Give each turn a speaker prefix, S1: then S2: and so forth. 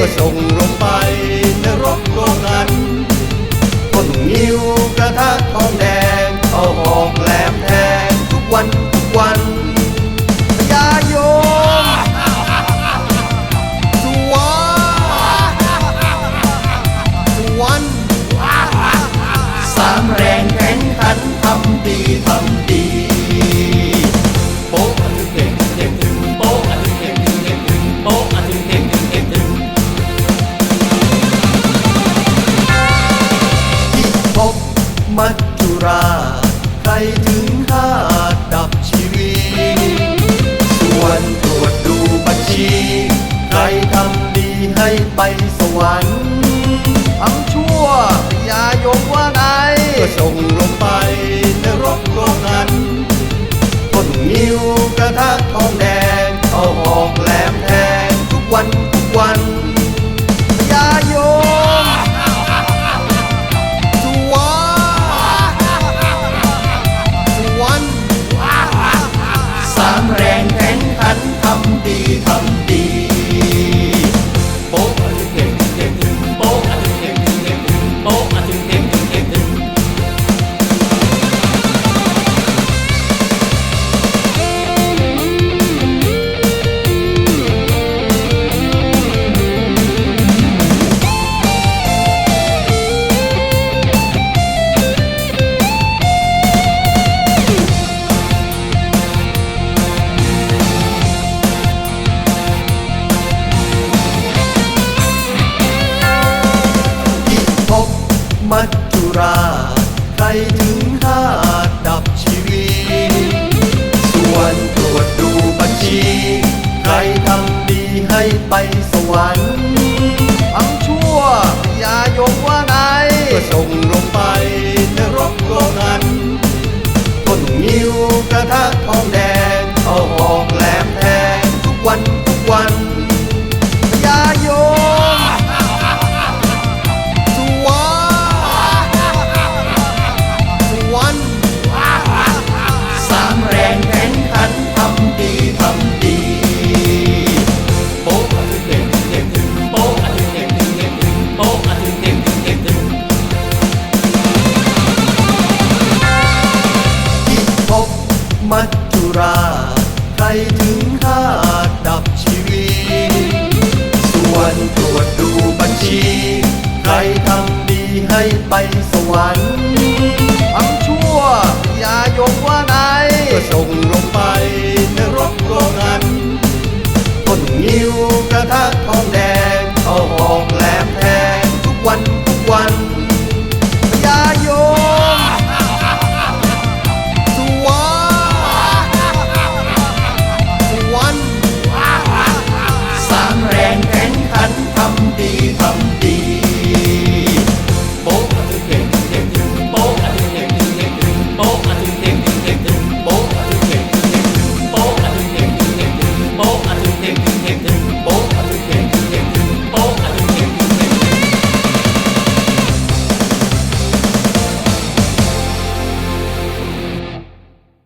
S1: ก็ส่งลงไปในรกโลกนั้นคนนิ้วกระทะ ราชใครถึงหาดับชีวีส่วนตรวจดูบัญชี ใครทำดีให้ไปสวรรค์ทำชั่วอย่ายกว่าไงก็ส่งลงไปในรกโลกนั้นต้นนิ้วกระทะทองแดง กระทะทองแด
S2: งเอาออกแหลมแทง
S1: ทุกวันทุกวัน ถึงหาดับชีวีส่วนตรวจดูบัญชี ใครทำดีให้ไปสวรรค์ทำชั่วอย่ายกว่าไหนก็ส่งลงไปนรกโลกา ฉันทำดีทำดี